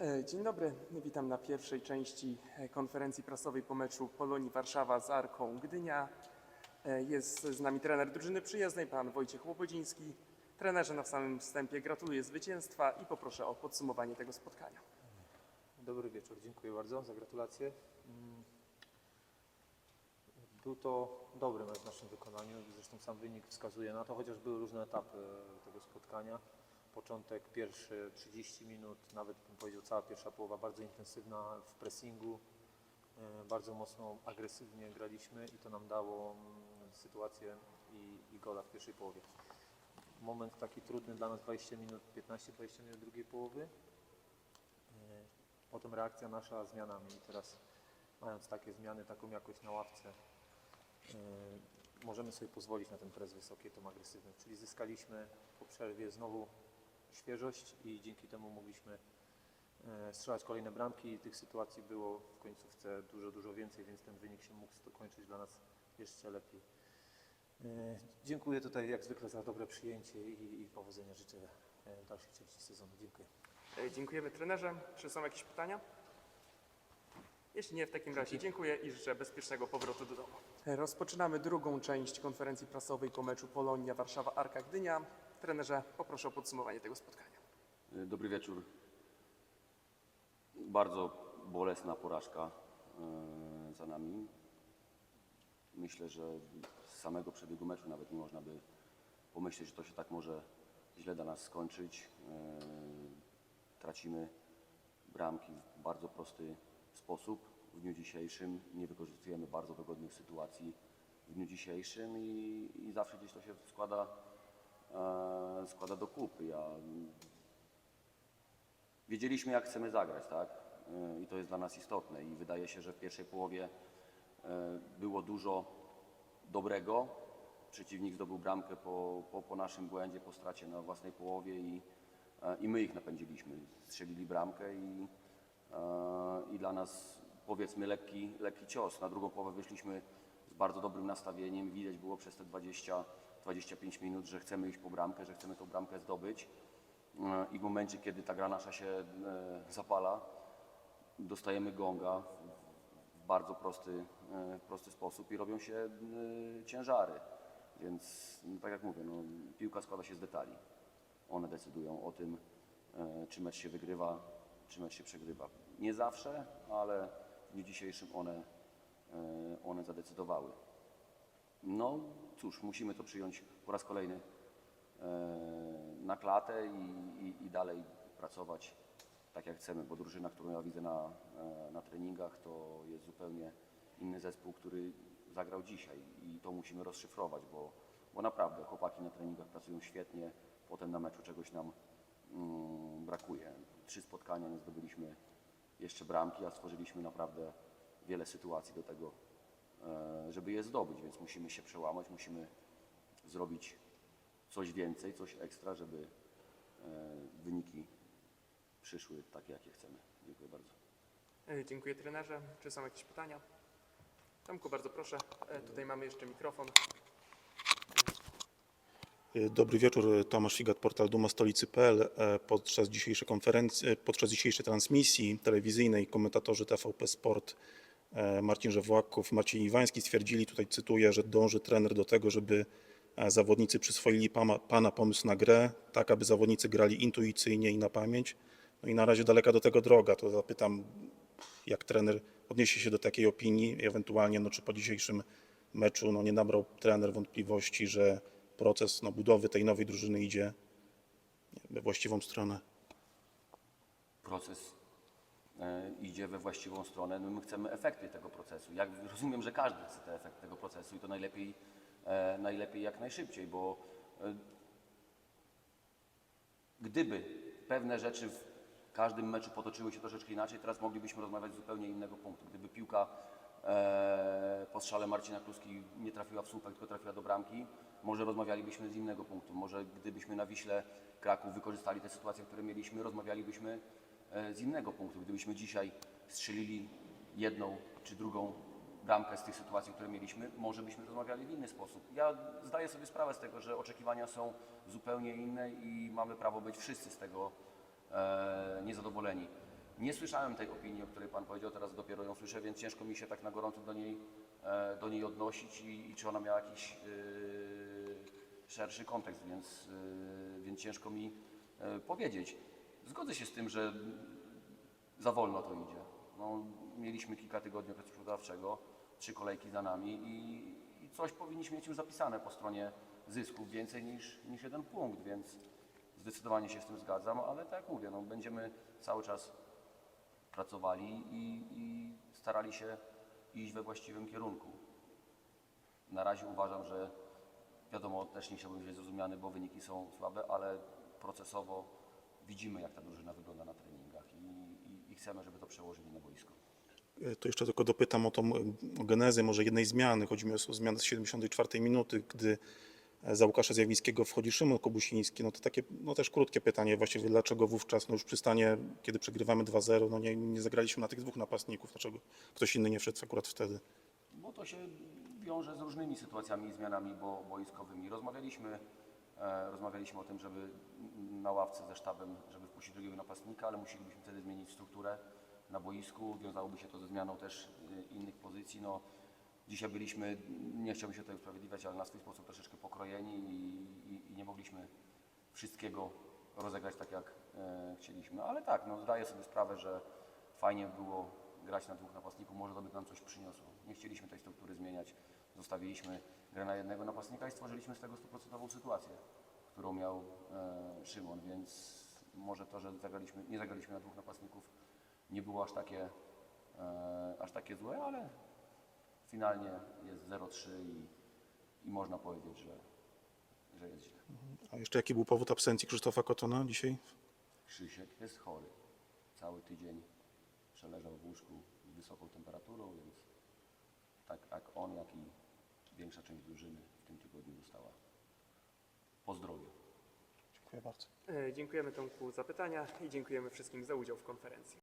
E, Dzień dobry, witam na pierwszej części e, konferencji prasowej po meczu Polonii Warszawa z Arką Gdynia. E, Jest z nami trener drużyny przyjezdnej, pan Wojciech Łobodziński. Trenerze, na samym wstępie gratuluję zwycięstwa i poproszę o podsumowanie tego spotkania. Dobry wieczór, dziękuję bardzo za gratulacje. Mm. Był to dobry mecz w naszym wykonaniu, zresztą sam wynik wskazuje na to, chociaż były różne etapy tego spotkania. Początek pierwszy 30 minut, nawet bym powiedział cała pierwsza połowa bardzo intensywna w pressingu, e, bardzo mocno agresywnie graliśmy i to nam dało mm, sytuację i, i gola w pierwszej połowie. Moment taki trudny dla nas 20 minut, 15-20 minut drugiej połowy. E, Potem reakcja nasza zmianami i teraz mając takie zmiany, taką jakość na ławce, yy, możemy sobie pozwolić na ten pres wysoki, tą agresywność. Czyli zyskaliśmy po przerwie znowu świeżość i dzięki temu mogliśmy yy, strzelać kolejne bramki i tych sytuacji było w końcówce dużo, dużo więcej, więc ten wynik się mógł dokończyć dla nas jeszcze lepiej. Yy, Dziękuję tutaj jak zwykle za dobre przyjęcie i, i powodzenia życzę yy, w dalszej części sezonu. Dziękuję. E, Dziękujemy trenerze. Czy są jakieś pytania? Jeśli nie, w takim razie dziękuję i życzę bezpiecznego powrotu do domu. E, Rozpoczynamy drugą część konferencji prasowej po meczu Polonia Warszawa Arka Gdynia. Trenerze, poproszę o podsumowanie tego spotkania. E, Dobry wieczór. Bardzo bolesna porażka e, za nami. Myślę, że z samego przebiegu meczu nawet nie można by pomyśleć, że to się tak może źle dla nas skończyć. E, Tracimy bramki w bardzo prosty sposób w dniu dzisiejszym. Nie wykorzystujemy bardzo dogodnych sytuacji w dniu dzisiejszym i, i zawsze gdzieś to się składa, e, składa do kupy. Ja wiedzieliśmy, jak chcemy zagrać, tak? Y, I to jest dla nas istotne. I wydaje się, że w pierwszej połowie y, było dużo dobrego. Przeciwnik zdobył bramkę po, po, po naszym błędzie, po stracie na własnej połowie i, e, i my ich napędziliśmy. Strzelili bramkę i, e, i dla nas powiedzmy lekki, lekki cios. Na drugą połowę wyszliśmy z bardzo dobrym nastawieniem. Widać było przez te 20-25 minut, że chcemy iść po bramkę, że chcemy tą bramkę zdobyć. E, i w momencie, kiedy ta gra nasza się e, zapala, dostajemy gonga w- bardzo prosty, e, prosty sposób i robią się ciężary. Więc no, tak jak mówię, no, piłka składa się z detali. One decydują o tym, czy mecz się wygrywa, czy mecz się przegrywa. Nie zawsze, ale w dniu dzisiejszym one, one zadecydowały. No cóż, musimy to przyjąć po raz kolejny e, na klatę i, i, i dalej pracować tak jak chcemy, bo drużyna, którą ja widzę na, e, na treningach, to jest zupełnie inny zespół, który zagrał dzisiaj i to musimy rozszyfrować, bo, bo naprawdę chłopaki na treningach pracują świetnie, potem na meczu czegoś nam mm, brakuje. Trzy spotkania nie zdobyliśmy jeszcze bramki, a stworzyliśmy naprawdę wiele sytuacji do tego, żeby je zdobyć, więc musimy się przełamać, musimy zrobić coś więcej, coś ekstra, żeby e, wyniki przyszły takie, jakie chcemy. Dziękuję bardzo. E, Dziękuję trenerze. Czy są jakieś pytania? Tomku, bardzo proszę. E, Tutaj mamy jeszcze mikrofon. Dobry wieczór, Tomasz Figat, portal Duma Stolicy.pl. E, Podczas dzisiejszej konferencji, e, podczas dzisiejszej transmisji telewizyjnej komentatorzy TVP Sport e, Marcin Żewłaków, Marcin Iwański stwierdzili, tutaj cytuję, że dąży trener do tego, żeby e, zawodnicy przyswoili pana, pomysł na grę, tak aby zawodnicy grali intuicyjnie i na pamięć. No i na razie daleka do tego droga, to zapytam, jak trener odniesie się do takiej opinii, ewentualnie no, czy po dzisiejszym meczu no, nie nabrał trener wątpliwości, że proces no, budowy tej nowej drużyny idzie we właściwą stronę. Proces e, idzie we właściwą stronę. No my chcemy efekty tego procesu. Jak rozumiem, że każdy chce te efekty tego procesu i to najlepiej, e, najlepiej jak najszybciej, bo e, gdyby pewne rzeczy w każdym meczu potoczyły się troszeczkę inaczej, teraz moglibyśmy rozmawiać z zupełnie innego punktu. Gdyby piłka e, po strzale Marcina Kluski nie trafiła w słupek, tylko trafiła do bramki, może rozmawialibyśmy z innego punktu. Może gdybyśmy na Wiśle Kraków wykorzystali te sytuacje, które mieliśmy, rozmawialibyśmy e, z innego punktu. Gdybyśmy dzisiaj strzelili jedną czy drugą bramkę z tych sytuacji, które mieliśmy, może byśmy rozmawiali w inny sposób. Ja zdaję sobie sprawę z tego, że oczekiwania są zupełnie inne i mamy prawo być wszyscy z tego e, niezadowoleni. Nie słyszałem tej opinii, o której Pan powiedział, teraz dopiero ją słyszę, więc ciężko mi się tak na gorąco do niej, e, do niej odnosić i, i czy ona miała jakiś yy, szerszy kontekst, więc, yy, więc ciężko mi e, powiedzieć. Zgodzę się z tym, że za wolno to idzie. No, mieliśmy kilka tygodni okresu przygotowawczego, trzy kolejki za nami i, i coś powinniśmy mieć już zapisane po stronie zysków, więcej niż, niż jeden punkt, więc zdecydowanie się z tym zgadzam, ale tak jak mówię, no, będziemy cały czas pracowali i, i starali się iść we właściwym kierunku. Na razie uważam, że wiadomo, też nie chciałbym być zrozumiany, bo wyniki są słabe, ale procesowo widzimy, jak ta drużyna wygląda na treningach i, i, i chcemy, żeby to przełożyli na boisko. E, To jeszcze tylko dopytam o tą o genezę może jednej zmiany. Chodzi mi o zmianę z 74 minuty, gdy e, za Łukasza Zjawińskiego wchodzi Szymon Kobusiński. No to takie no też krótkie pytanie właściwie, dlaczego wówczas no już przy stanie, kiedy przegrywamy 2-0, no nie, nie zagraliśmy na tych dwóch napastników, dlaczego ktoś inny nie wszedł akurat wtedy? Bo to się wiąże z różnymi sytuacjami i zmianami bo, boiskowymi. Rozmawialiśmy, rozmawialiśmy o tym, żeby na ławce ze sztabem, żeby wpuścić drugiego napastnika, ale musielibyśmy wtedy zmienić strukturę na boisku. Wiązałoby się to ze zmianą też e, innych pozycji. No, dzisiaj byliśmy, nie chciałbym się tutaj usprawiedliwiać, ale na swój sposób troszeczkę pokrojeni i, i, i nie mogliśmy wszystkiego rozegrać tak, jak e, chcieliśmy. Ale tak, no, zdaję sobie sprawę, że fajnie było grać na dwóch napastników, może to by nam coś przyniosło. Nie chcieliśmy tej struktury zmieniać, zostawiliśmy grę na jednego napastnika i stworzyliśmy z tego stuprocentową sytuację, którą miał e, Szymon, więc może to, że zagraliśmy, nie zagraliśmy na dwóch napastników nie było aż takie, e, aż takie złe, ale finalnie jest 0-3 i, i można powiedzieć, że, że jest źle. A jeszcze jaki był powód absencji Krzysztofa Kotona dzisiaj? Krzysiek jest chory. Cały tydzień przeleżał w łóżku z wysoką temperaturą, więc tak jak on, jak i większa część drużyny w tym tygodniu została po zdrowiu. Dziękuję bardzo. E, Dziękujemy Tomku za pytania i dziękujemy wszystkim za udział w konferencji.